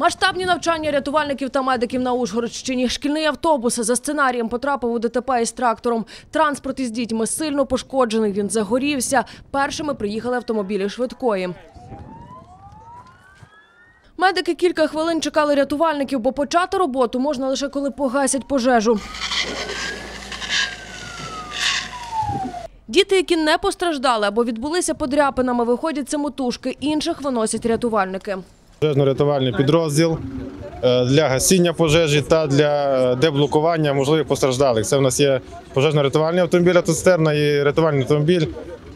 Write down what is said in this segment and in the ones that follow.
Масштабні навчання рятувальників та медиків на Ужгородщині. Шкільний автобус за сценарієм потрапив у ДТП із трактором. Транспорт із дітьми сильно пошкоджений. Він загорівся. Першими приїхали автомобілі швидкої. Медики кілька хвилин чекали рятувальників, бо почати роботу можна лише коли погасять пожежу. Діти, які не постраждали або відбулися подряпинами, виходять самотужки. Інших виносять рятувальники. Пожежно-рятувальний підрозділ е, для гасіння пожежі та для е, деблокування можливих постраждалих. Це в нас є пожежно-рятувальний автомобіль автоцистерна і рятувальний автомобіль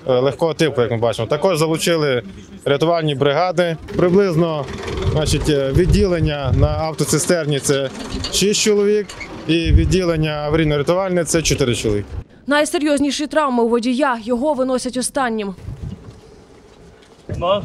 е, легкого типу, як ми бачимо. Також залучили рятувальні бригади. Приблизно значить, відділення на автоцистерні це 6 чоловік, і відділення аварійно-рятувальне це 4 чоловіки. Найсерйозніші травми у водія. Його виносять останнім. На,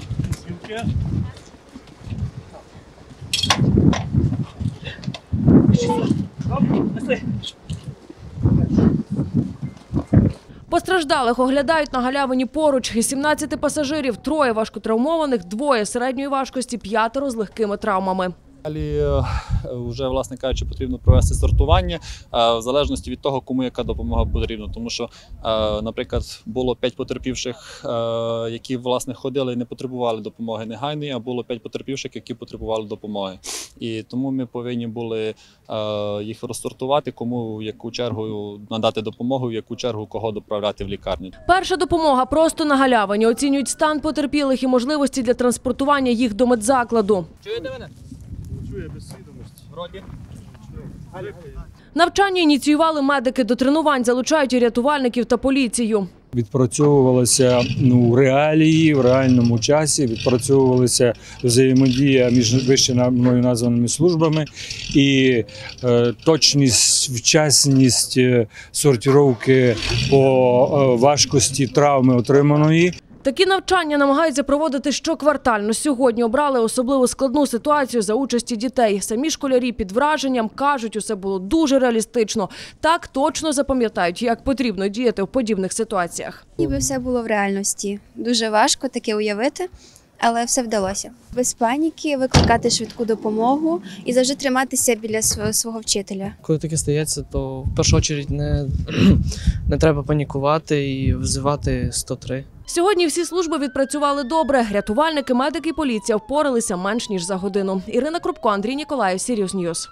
Постраждалих оглядають на галявині поруч. Із 17 пасажирів троє важкотравмованих, двоє середньої важкості, п'ятеро з легкими травмами. Далі е, вже, власне кажучи, потрібно провести сортування е, в залежності від того, кому яка допомога потрібна. Тому що, е, наприклад, було п'ять потерпівших, які власне ходили і не потребували допомоги негайної, а було п'ять потерпівших, які потребували допомоги. І тому ми повинні були їх розсортувати, кому в яку чергу надати допомогу, в яку чергу кого доправляти в лікарню. Перша допомога просто на галявині. Оцінюють стан потерпілих і можливості для транспортування їх до медзакладу. Чуєте мене? Чує без свідомості. Вроді. Навчання ініціювали медики. До тренувань залучають і рятувальників та поліцію. Відпрацьовувалася ну реалії в реальному часі. Відпрацьовувалася взаємодія між вище на- мною названими службами і е, точність, вчасність е, сортировки по е, важкості травми отриманої. Такі навчання намагаються проводити щоквартально. Сьогодні обрали особливо складну ситуацію за участі дітей. Самі школярі під враженням кажуть, усе було дуже реалістично. Так точно запам'ятають, як потрібно діяти в подібних ситуаціях. Ніби все було в реальності. Дуже важко таке уявити, але все вдалося. Без паніки викликати швидку допомогу і завжди триматися біля свого, свого вчителя. Коли таке стається, то в першу чергу не, не треба панікувати і взивати 103. Сьогодні всі служби відпрацювали добре. Рятувальники, медики поліція впоралися менш ніж за годину. Ірина Крупко, Андрій Ніколаєв, Сіріус Ньюс.